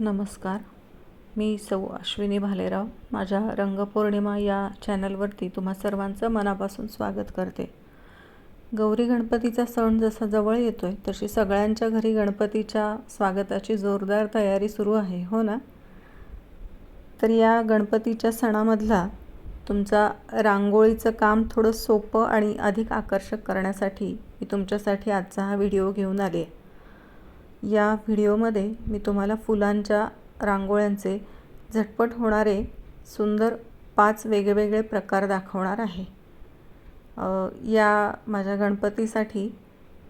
नमस्कार. मी सौ अश्विनी भालेराव. माझ्या रंगपौर्णिमा या चॅनलवरती तुम्हा सर्वांचं मनापासून स्वागत करते. गौरी गणपतीचा सण जसा जवळ येतो आहे तशी सगळ्यांच्या घरी गणपतीच्या स्वागताची जोरदार तयारी सुरू आहे हो ना? तर या गणपतीच्या सणामधला तुमचा रांगोळीचं काम थोडं सोपं आणि अधिक आकर्षक करण्यासाठी मी तुमच्यासाठी आजचा हा व्हिडिओ घेऊन आले. आहे या व्हिडिओमध्ये मी तुम्हाला फुलांच्या रांगोळ्यांचे झटपट होणारे सुंदर पाच वेगवेगळे प्रकार दाखवणार आहे. या माझ्या गणपतीसाठी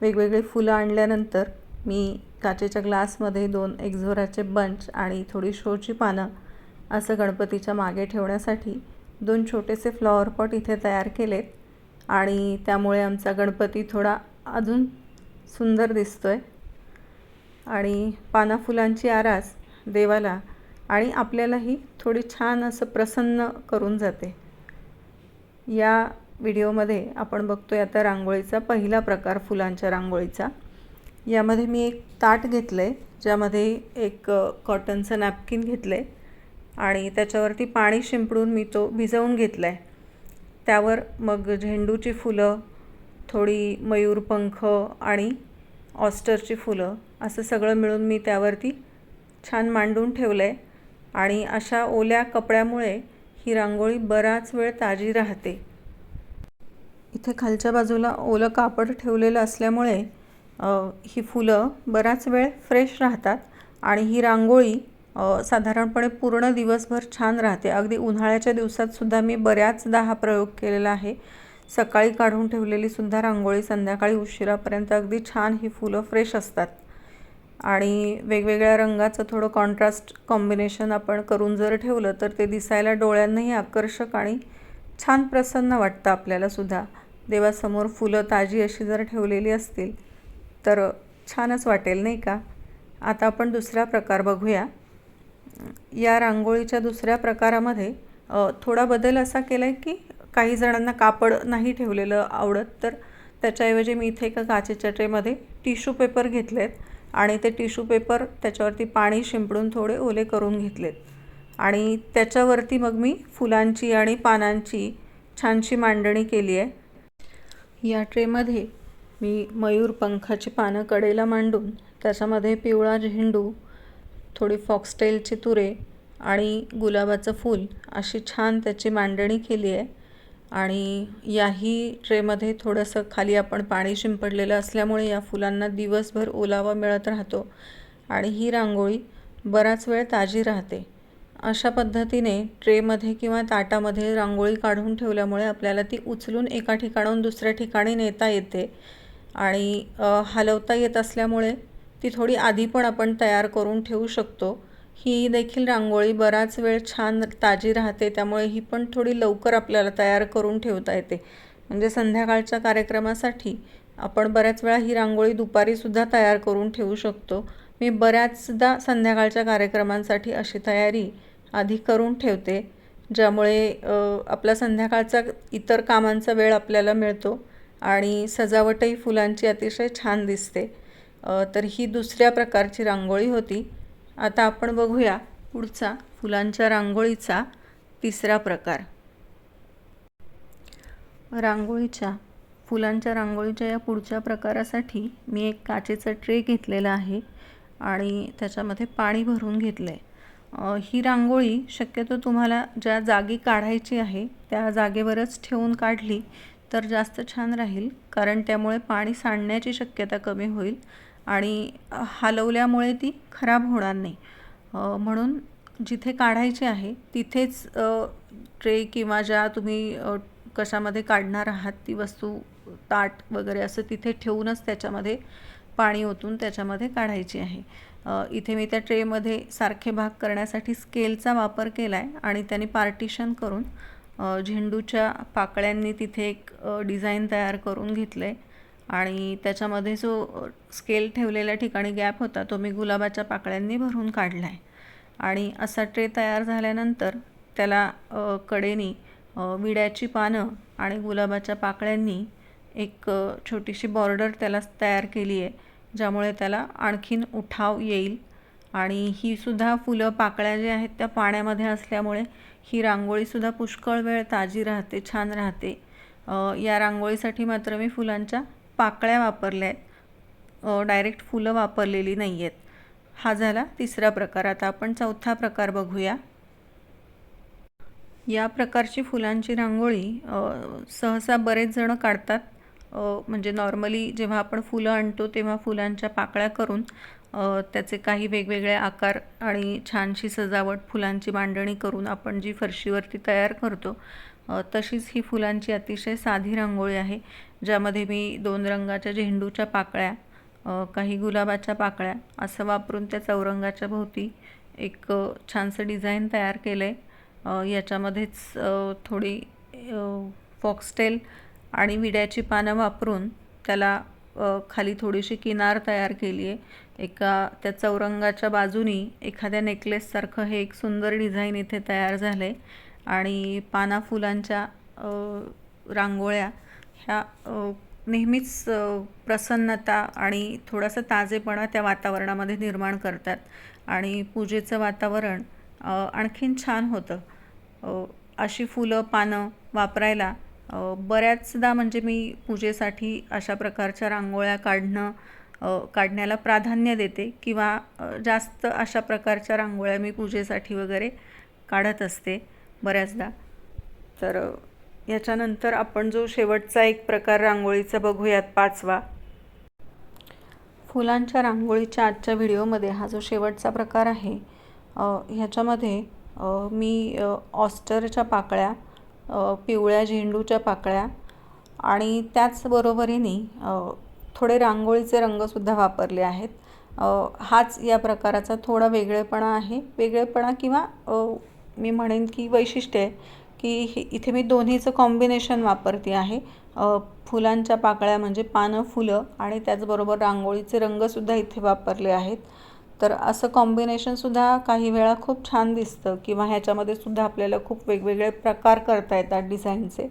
वेगवेगळे फुलं आणल्यानंतर मी काचेच्या ग्लासमध्ये दोन एक्झोराचे बंच आणि थोडी शोची पानं असं गणपतीच्या मागे ठेवण्यासाठी दोन छोटेसे फ्लॉवर पॉट इथे तयार केलेत आणि त्यामुळे आमचा गणपती थोडा अजून सुंदर दिसतो आहे आणि पाना फुलांची आरास देवाला आणि आपल्यालाही थोडी छान असं प्रसन्न करून जाते. या व्हिडिओमध्ये आपण बघतो आहे आता रांगोळीचा पहिला प्रकार फुलांच्या रांगोळीचा. यामध्ये मी एक ताट घेतलं आहे ज्यामध्ये एक कॉटनचं नॅपकिन घेतलं आहे आणि त्याच्यावरती पाणी शिंपडून मी तो भिजवून घेतला आहे त्यावर मग झेंडूची फुलं थोडी मयूरपंख आणि ऑस्टरची फुलं असं सगळं मिळून मी त्यावरती छान मांडून ठेवलं आहे आणि अशा ओल्या कपड्यामुळे ही रांगोळी बराच वेळ ताजी राहते. इथे खालच्या बाजूला ओलं कापड ठेवलेलं असल्यामुळे ही फुलं बराच वेळ फ्रेश राहतात. आणि ही रांगोळी साधारणपणे पूर्ण दिवसभर छान राहते. अगदी उन्हाळ्याच्या दिवसातसुद्धा मी बऱ्याचदा हा प्रयोग केलेला आहे. सकाळी काढून ठेवलेली सुद्धा रांगोळी संध्याकाळी उशिरापर्यंत अगदी छान ही फुलं फ्रेश असतात. आणि वेगवेगळ्या रंगाचं थोडं कॉन्ट्रास्ट कॉम्बिनेशन आपण करून जर ठेवलं तर ते दिसायला डोळ्यांनाही आकर्षक आणि छान प्रसन्न वाटतं आपल्याला सुद्धा. देवासमोर फुलं ताजी अशी जर ठेवलेली असतील तर छानच वाटेल नाही का? आता आपण दुसरा प्रकार बघूया. या रांगोळीच्या दुसऱ्या प्रकारामध्ये थोडा बदल असा केला आहे की काही जणांना कापड नाही ठेवलेलं आवडत तर त्याच्याऐवजी मी इथे एका काचेच्या ट्रेमध्ये टिश्यू पेपर घेतलेत आणि ते टिश्यू पेपर त्याच्यावरती पाणी शिंपडून थोडे ओले करून घेतलेत. आणि त्याच्यावरती मग मी फुलांची आणि पानांची छानशी मांडणी केली आहे. या ट्रेमध्ये मी मयूर पंखाची पानं कडेला मांडून त्याच्यामध्ये पिवळा झेंडू थोडी फॉक्सटेलची तुरे आणि गुलाबाचं फूल अशी छान त्याची मांडणी केली आहे. आणि याही ट्रेमध्ये थोडंसं खाली आपण पाणी शिंपडलेलं असल्यामुळे या फुलांना दिवसभर ओलावा मिळत राहतो आणि ही रांगोळी बराच वेळ ताजी राहते. अशा पद्धतीने ट्रेमध्ये किंवा ताटामध्ये रांगोळी काढून ठेवल्यामुळे आपल्याला ती उचलून एका ठिकाणाहून दुसऱ्या ठिकाणी नेता येते आणि हलवता येत असल्यामुळे ती थोडी आधी पण आपण तयार करून ठेवू शकतो. ही देखील रांगोळी बराच वेळ छान ताजी राहते त्यामुळे ही पण थोडी लवकर आपल्याला तयार करून ठेवता येते. म्हणजे संध्याकाळच्या कार्यक्रमासाठी आपण बऱ्याच वेळा ही रांगोळी दुपारीसुद्धा तयार करून ठेवू शकतो. मी बऱ्याचदा संध्याकाळच्या कार्यक्रमांसाठी अशी तयारी आधी करून ठेवते ज्यामुळे आपला संध्याकाळचा इतर कामांचा वेळ आपल्याला मिळतो आणि सजावटही फुलांची अतिशय छान दिसते. तर ही दुसऱ्या प्रकारची रांगोळी होती. आता आपण बघूया पुढचा फुलांच्या रांगोळीचा तिसरा प्रकार. रांगोळीच्या फुलांच्या रांगोळीच्या या पुढच्या प्रकारासाठी मी एक काचेचा ट्रे घेतलेला आहे आणि त्याच्यामध्ये पाणी भरून घेतलं आहे ही रांगोळी शक्यतो तुम्हाला ज्या जागी काढायची आहे त्या जागेवरच ठेवून काढली तर जास्त छान राहील कारण त्यामुळे पाणी सांडण्याची शक्यता कमी होईल. आणि हलवल्यामुळे ती खराब होणार नाही. म्हणून जिथे काढायची आहे तिथेच ट्रे किंवा ज्या तुम्ही कशामध्ये काढणार आहात ती वस्तू ताट वगैरे असं तिथे ठेवूनच त्याच्यामध्ये पाणी ओतून त्याच्यामध्ये काढायची आहे. इथे मी त्या ट्रेमध्ये सारखे भाग करण्यासाठी स्केलचा वापर केला आहे आणि त्याने पार्टिशन करून झेंडूच्या पाकळ्यांनी तिथे एक डिझाईन तयार करून घेतलं आहे आणि त्याच्यामध्ये जो स्केल ठेवलेल्या ठिकाणी गॅप होता तो मी गुलाबाच्या पाकळ्यांनी भरून काढला आहे आणि असा ट्रे तयार झाल्यानंतर त्याला कडेनी विड्याची पानं आणि गुलाबाच्या पाकळ्यांनी एक छोटीशी बॉर्डर त्याला तयार केली आहे ज्यामुळे त्याला आणखीन उठाव येईल. आणि ही सुद्धा फुलं पाकळ्या ज्या आहेत त्या पाण्यामध्ये असल्यामुळे ही रांगोळीसुद्धा पुष्कळ वेळ ताजी राहते छान राहते. या रांगोळीसाठी मात्र मी फुलांच्या पाकळ्या वापरल्या आहेत. डायरेक्ट फुलं वापरलेली नाही आहेत. हा झाला तिसरा प्रकार. आता आपण चौथा प्रकार बघूया. या प्रकारची फुलांची रांगोळी सहसा बरेच जणं काढतात. म्हणजे नॉर्मली जेव्हा आपण फुलं आणतो तेव्हा फुलांच्या पाकळ्या करून त्याचे काही वेगवेगळे आकार आणि छानशी सजावट फुलांची मांडणी करून आपण जी फरशीवरती तयार करतो तशीच ही फुलांची अतिशय साधी रांगोळी आहे ज्यामध्ये मी दोन रंगाच्या झेंडूच्या पाकळ्या काही गुलाबाच्या पाकळ्या असं वापरून त्या चौरंगाच्या भोवती एक छानसं डिझाईन तयार केलं आहे याच्यामध्येच थोडी फॉक्सटेल आणि विड्याची पानं वापरून त्याला खाली थोडीशी किनार तयार केली आहे एका त्या चौरंगाच्या बाजूनी एखाद्या नेकलेससारखं हे एक सुंदर डिझाईन इथे तयार झालं आहे आणि पाना फुलांच्या रांगोळ्या ह्या नेहमीच प्रसन्नता आणि थोडासा ताजेपणा त्या वातावरणामध्ये निर्माण करतात. आणि पूजेचं वातावरण आणखीन छान होतं. अशी फुलं पानं वापरायला बऱ्याचदा म्हणजे मी पूजेसाठी अशा प्रकारच्या रांगोळ्या काढणं काढण्याला प्राधान्य देते किंवा जास्त अशा प्रकारच्या रांगोळ्या मी पूजेसाठी वगैरे काढत असते. बऱ्याचदा. तर याच्यानंतर आपण जो शेवटचा एक प्रकार रांगोळीचा बघूयात पाचवा. फुलांच्या रांगोळीच्या आजच्या व्हिडिओमध्ये हा जो शेवटचा प्रकार आहे ह्याच्यामध्ये मी ऑस्टरच्या पाकळ्या पिवळ्या झेंडूच्या पाकळ्या आणि त्याचबरोबरीने थोडे रांगोळीचे रंगसुद्धा वापरले आहेत. हाच या प्रकाराचा थोडा वेगळेपणा आहे. वेगळेपणा किंवा मी म्हणेन की वैशिष्ट्य आहे की हे इथे मी दोन्हीचं कॉम्बिनेशन वापरते आहे. फुलांच्या पाकळ्या म्हणजे पानं फुलं आणि त्याचबरोबर रांगोळीचे रंगसुद्धा इथे वापरले आहेत. तर असं कॉम्बिनेशनसुद्धा काही वेळा खूप छान दिसतं किंवा ह्याच्यामध्ये सुद्धा आपल्याला खूप वेगवेगळे प्रकार करता येतात डिझाईनचे.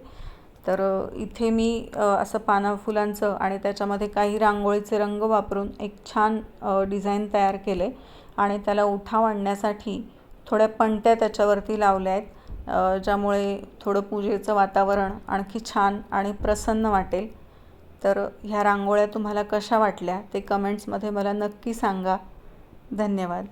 तर इथे मी असं पानं फुलांचं आणि त्याच्यामध्ये काही रांगोळीचे रंग वापरून एक छान डिझाईन तयार केले आणि त्याला उठाव आणण्यासाठी थोड्या पणत्या त्याच्यावरती लावल्या आहेत ज्यामुळे थोडं पूजेचं वातावरण आणखी छान आणि प्रसन्न वाटेल. तर ह्या रांगोळ्या तुम्हाला कशा वाटल्या ते कमेंट्समध्ये मला नक्की सांगा. धन्यवाद.